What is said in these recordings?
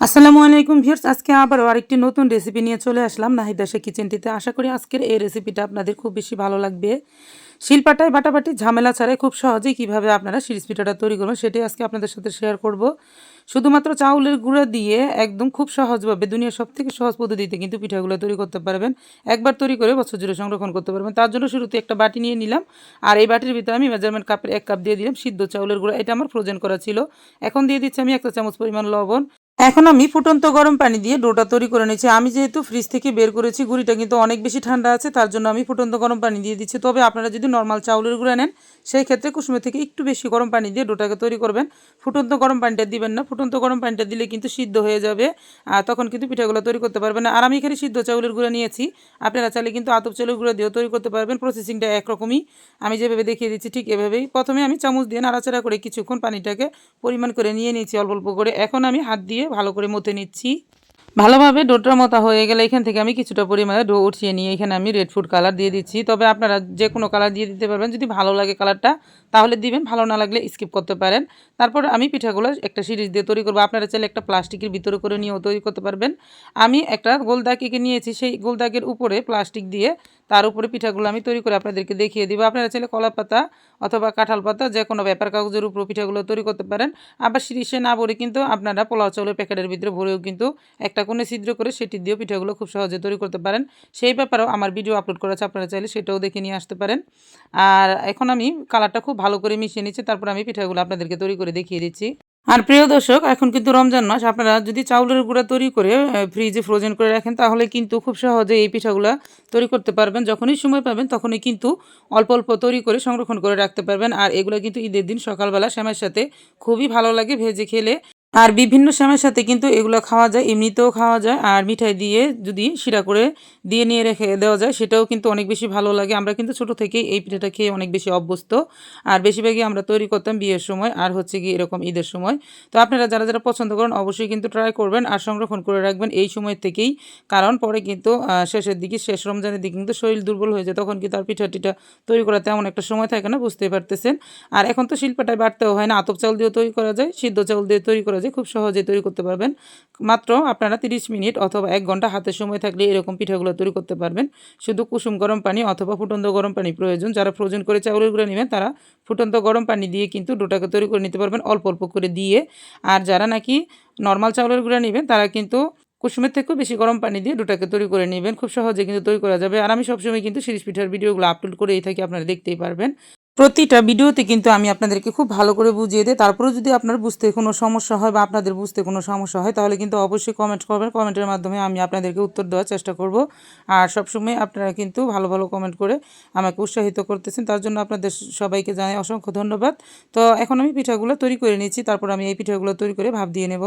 আসসালামু আলাইকুম ভিউয়ার্স, আজকে আবারও আরেকটি নতুন রেসিপি নিয়ে চলে আসলাম নাহিদাসা কিচেনটিতে আশা করি আজকের এই রেসিপিটা আপনাদের খুব বেশি ভালো লাগবে। শিলপাটায় বাটাবাটি, ঝামেলা ছাড়াই খুব সহজেই কীভাবে আপনারা সিরিজ পিঠাটা তৈরি করবেন সেটাই আজকে আপনাদের সাথে শেয়ার করব। শুধুমাত্র চাউলের গুঁড়া দিয়ে একদম খুব সহজভাবে, দুনিয়ার সব থেকে সহজ পদ্ধতিতে কিন্তু পিঠাগুলো তৈরি করতে পারবেন। একবার তৈরি করে বছর জুড়ে সংরক্ষণ করতে পারবেন। তার জন্য শুরুতে একটা বাটি নিয়ে নিলাম। আর এই বাটির ভিতরে আমি মেজারমেন্ট কাপের এক কাপ দিয়ে দিলাম সিদ্ধ চাউলের গুঁড়া। এটা আমার ফ্রোজেন করা ছিল। এখন দিয়ে দিচ্ছি আমি একটা চামচ পরিমাণ লবণ। এখন আমি ফুটন্ত গরম পানি দিয়ে ডোটা তৈরি করে নিয়েছি। আমি যেহেতু ফ্রিজ থেকে বের করেছি, গুঁড়িটা কিন্তু অনেক বেশি ঠান্ডা আছে, তার জন্য আমি ফুটন্ত গরম পানি দিয়ে দিচ্ছি। তবে আপনারা যদি নর্মাল চাউলের গুঁড়া নেন, সেই ক্ষেত্রে কুসুমের থেকে একটু বেশি গরম পানি দিয়ে ডোটাকে তৈরি করবেন। ফুটন্ত গরম পানিটা দিবেন না। ফুটন্ত গরম পানিটা দিলে কিন্তু সিদ্ধ হয়ে যাবে আর তখন কিন্তু পিঠাগুলো তৈরি করতে পারবেন আর আমি এখানে সিদ্ধ চাউলের গুঁড়া নিয়েছি। আপনারা চাইলে কিন্তু আতপ চাউলের গুঁড়া দিয়েও তৈরি করতে পারবেন। প্রসেসিংটা একরকমই। আমি যেভাবে দেখিয়ে দিচ্ছি ঠিক এভাবেই। প্রথমে আমি চামচ দিয়ে নাড়াচাড়া করে কিছুক্ষণ পানিটাকে পরিমাণ করে নিয়ে নিয়েছি অল্প অল্প করে। এখন আমি হাত দিয়ে ভালো করে মতে নিচ্ছি। ভালোভাবে ডোটার মতো হয়ে গেলে এখান থেকে আমি কিছুটা পরিমাণে ডো উঠিয়ে নিয়ে এখানে আমি রেড ফুড কালার দিয়ে দিচ্ছি। তবে আপনারা যে কোনো কালার দিয়ে দিতে পারবেন। যদি ভালো লাগে কালারটা তাহলে দিবেন। ভালো না লাগলে স্কিপ করতে পারেন। তারপর আমি পিঠাগুলো একটা সিরিজ দিয়ে তৈরি করব। আপনারা চাইলে একটা প্লাস্টিকের ভিতরে করে নিয়েও তৈরি করতে পারবেন। আমি একটা গোলদাগ নিয়েছি। সেই গোলদাগের উপরে প্লাস্টিক দিয়ে তার উপরে পিঠাগুলো আমি তৈরি করে আপনাদেরকে দেখিয়ে দিব। আপনারা চাইলে কলা পাতা অথবা কাঁঠাল পাতা যে কোনো ব্যাপার কাগজের উপর পিঠাগুলো তৈরি করতে পারেন। আবার সিরিজে না ভরে কিন্তু আপনারা পোলাও চাউলের প্যাকেটের ভিতরে ভরেও কিন্তু একটা কোণে ছিদ্র করে সেটি দিয়েও পিঠাগুলো খুব সহজে তৈরি করতে পারেন। সেই ব্যাপারেও আমার ভিডিও আপলোড করা আছে, আপনারা চাইলে সেটাও দেখে নিয়ে আসতে পারেন। আর এখন আমি কালারটা খুব ভালো করে মিশিয়ে নিচ্ছি, তারপর আমি পিঠাগুলো আপনাদেরকে তৈরি করে দেখিয়ে দিচ্ছি। আর প্রিয় দর্শক, এখন কিন্তু রমজান মাস, আপনারা যদি চাউলের গুঁড়া তৈরি করে ফ্রিজে ফ্রোজেন করে রাখেন, তাহলে কিন্তু খুব সহজে এই পিঠাগুলো তৈরি করতে পারবেন। যখনই সময় পাবেন, তখনই কিন্তু অল্প অল্প তৈরি করে সংরক্ষণ করে রাখতে পারবেন। আর এগুলো কিন্তু ঈদের দিন সকালবেলা শ্যামের সাথে খুবই ভালো লাগে, ভেজে খেলে। আর বিভিন্ন সময়ের সাথে কিন্তু এগুলো খাওয়া যায়, এমনিতেও খাওয়া যায়। আর মিঠাই দিয়ে যদি শিরা করে দিয়ে নিয়ে রেখে দেওয়া যায়, সেটাও কিন্তু অনেক বেশি ভালো লাগে। আমরা কিন্তু ছোট থেকেই এই পিঠাটা খেয়ে অনেক বেশি অভ্যস্ত। আর বেশিরভাগই আমরা তৈরি করতাম বিয়ের সময়, আর হচ্ছে কি এরকম ঈদের সময়। তো আপনারা যারা যারা পছন্দ করেন, অবশ্যই কিন্তু ট্রাই করবেন আর সংরক্ষণ করে রাখবেন এই সময় থেকেই। কারণ পরে কিন্তু শেষের দিকে, শেষ রমজানের দিকে কিন্তু শরীর দুর্বল হয়ে যায়, তখন কিন্তু আর পিঠা টিঠা তৈরি করা তেমন একটা সময় থাকে না, বুঝতেই পারতেছেন। আর এখন তো শিল্পটায় বাড়তেও হয় না। আতপ চাউল দিয়েও তৈরি করা যায়, সিদ্ধ চাউল দিয়ে তৈরি করা যায় খুব সহজে তৈরি করতে পারবেন। মাত্র আপনারা তিরিশ মিনিট অথবা এক ঘণ্টা হাতে সময় থাকলে এরকম পিঠাগুলো তৈরি করতে পারবেন। শুধু কুসুম গরম পানি অথবা ফুটন্ত গরম পানি প্রয়োজন। যারা ফ্রোজেন করে চাউলের গুঁড়ো নেবেন, তারা ফুটন্ত গরম পানি দিয়ে কিন্তু ডোটাকে তৈরি করে নিতে পারবেন অল্প অল্প করে দিয়ে। আর যারা নাকি নর্মাল চাউলের গুঁড়া নেবেন, তারা কিন্তু কুসুমের থেকেও বেশি গরম পানি দিয়ে ডোটাকে তৈরি করে নেবেন। খুব সহজে কিন্তু তৈরি করা যাবে। আর আমি সবসময় কিন্তু সিরিজ পিঠার ভিডিওগুলো আপলোড করেই থাকি, আপনারা দেখতেই পারবেন। প্রতিটা ভিডিওতে কিন্তু আমি আপনাদেরকে খুব ভালো করে বুঝিয়ে দিই। তারপরেও যদি আপনার বুঝতে কোনো সমস্যা হয় বা আপনাদের বুঝতে কোনো সমস্যা হয়, তাহলে কিন্তু অবশ্যই কমেন্ট করবেন। কমেন্টের মাধ্যমে আমি আপনাদেরকে উত্তর দেওয়ার চেষ্টা করব। আর সবসময় আপনারা কিন্তু ভালো ভালো কমেন্ট করে আমাকে উৎসাহিত করতেছেন। তার জন্য আপনাদের সবাইকে জানাই অসংখ্য ধন্যবাদ। তো এখন আমি পিঠাগুলো তৈরি করে নিচ্ছি। তারপর আমি এই পিঠাগুলো তৈরি করে ভাব দিয়ে নেব।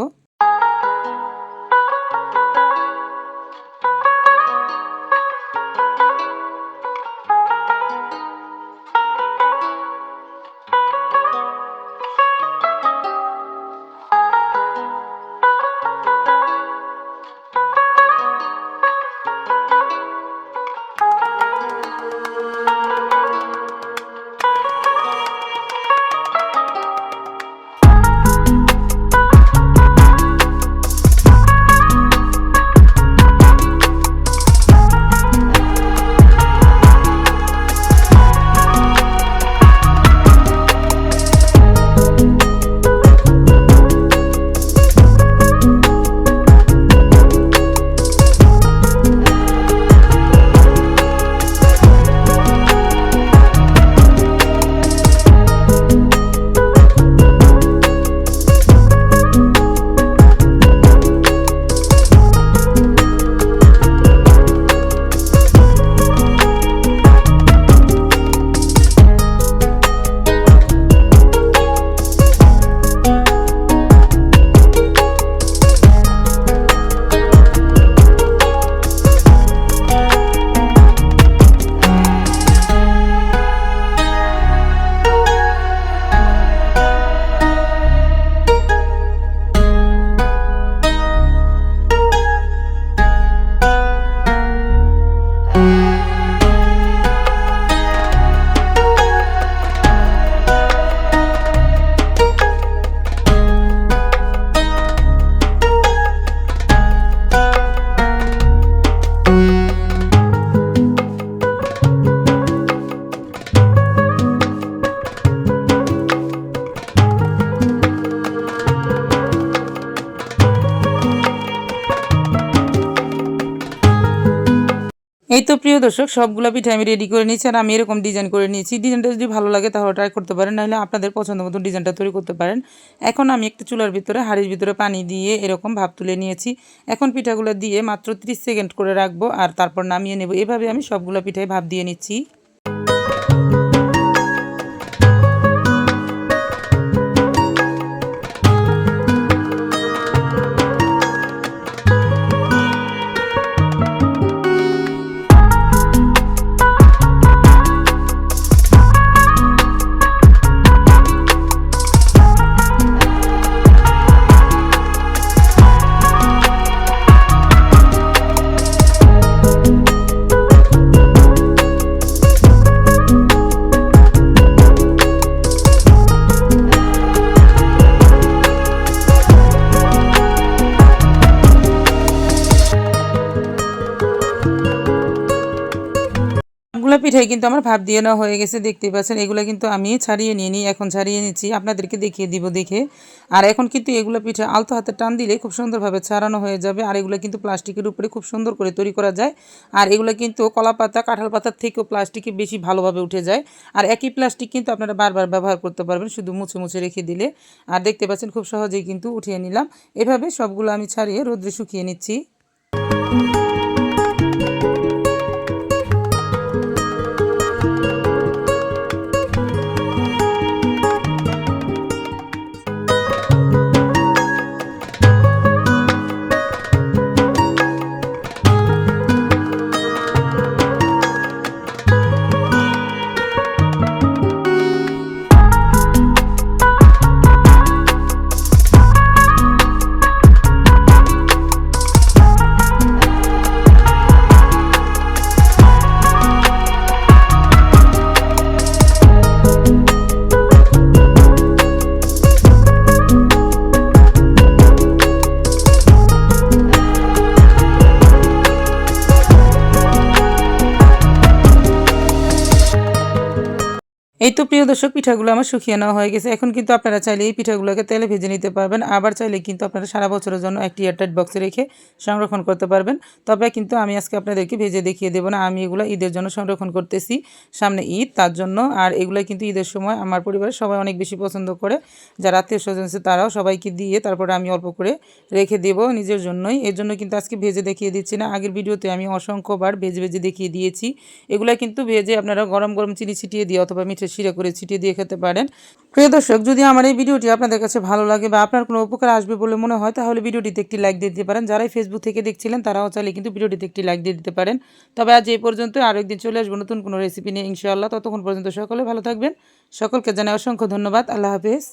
এই তো প্রিয় দর্শক, সবগুলো পিঠে আমি রেডি করে নিয়েছি আর আমি এরকম ডিজাইন করে নিয়েছি। ডিজাইনটা যদি ভালো লাগে তাহলে ট্রাই করতে পারেন, নাহলে আপনাদের পছন্দ মতো ডিজাইনটা তৈরি করতে পারেন। এখন আমি একটা চুলার ভিতরে, হাড়ির ভিতরে পানি দিয়ে এরকম ভাব তুলে নিয়েছি। এখন পিঠাগুলো দিয়ে মাত্র 30 সেকেন্ড করে রাখব আর তারপর নামিয়ে নেব। এভাবে আমি সবগুলো পিঠায় ভাব দিয়ে নিচ্ছি। সবগুলো পিঠাই কিন্তু আমার ভাব দিয়ে নেওয়া হয়ে গেছে, দেখতেই পাচ্ছেন। এগুলো কিন্তু আমি ছাড়িয়ে নিয়ে নিই, এখন ছাড়িয়ে নিচ্ছি। আপনাদেরকে দেখিয়ে দিব দেখে। আর এখন কিন্তু এগুলো পিঠা আলতো হাতে টান দিলে খুব সুন্দরভাবে ছাড়ানো হয়ে যাবে। আর এগুলো কিন্তু প্লাস্টিকের উপরে খুব সুন্দর করে তৈরি করা যায়। আর এগুলো কিন্তু কলা পাতা, কাঁঠাল পাতার থেকেও প্লাস্টিকে বেশি ভালোভাবে উঠে যায়। আর একই প্লাস্টিক কিন্তু আপনারা বারবার ব্যবহার করতে পারবেন, শুধু মুছে মুছে রেখে দিলে। আর দেখতে পাচ্ছেন, খুব সহজেই কিন্তু উঠিয়ে নিলাম। এভাবে সবগুলো আমি ছাড়িয়ে রোদ্রে শুকিয়ে নিচ্ছি। প্রিয় দর্শক, পিঠাগুলো আমার শুকিয়ে নেওয়া হয়ে গেছে। এখন কিন্তু আপনারা চাইলে এই পিঠাগুলোকে তেলে ভেজে নিতে পারবেন। আবার চাইলে কিন্তু আপনারা সারা বছরের জন্য একটি এয়ারটাইট বক্সে রেখে সংরক্ষণ করতে পারবেন। তবে কিন্তু আমি আজকে আপনাদেরকে ভেজে দেখিয়ে দেবো না। আমি এগুলো ঈদের জন্য সংরক্ষণ করতেছি সামনে ঈদ, তার জন্য। আর এগুলো কিন্তু ঈদের সময় আমার পরিবারের সবাই অনেক বেশি পছন্দ করে। যারা আত্মীয় স্বজন আছে তারাও সবাইকে দিয়ে তারপরে আমি অল্প করে রেখে দেব নিজের জন্যই। এর জন্য কিন্তু আজকে ভেজে দেখিয়ে দিচ্ছি না। আগের ভিডিওতে আমি অসংখ্যবার ভেজে ভেজে দেখিয়ে দিয়েছি। এগুলো কিন্তু ভেজে আপনারা গরম গরম চিনি ছিটিয়ে দিয়ে অথবা মিঠে শিরা করে ছিটিয়ে দিয়ে খেতে পারেন। প্রিয় দর্শক, যদি আমার এই ভিডিওটি আপনাদের কাছে ভালো লাগে বা আপনার কোনো উপকার আসবে বলে মনে হয়, তাহলে ভিডিওটিতে একটি লাইক দিয়ে দিতে পারেন। যারাই ফেসবুক থেকে দেখছিলেন, তারাও চাইলে কিন্তু ভিডিওটিতে একটি লাইক দিয়ে দিতে পারেন। তবে আজ এই পর্যন্ত আরও একদিন চলে আসব নতুন কোনো রেসিপি নিয়ে, ইনশাআল্লাহ। ততক্ষণ পর্যন্ত সকলে ভালো থাকবেন। সকলকে জানাই অসংখ্য ধন্যবাদ। আল্লাহ হাফেজ।